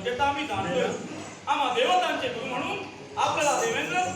योग्यता आम्ही जाणतोय आम्हा देवतांचे गुरु म्हणून आपल्याला देवेंद्र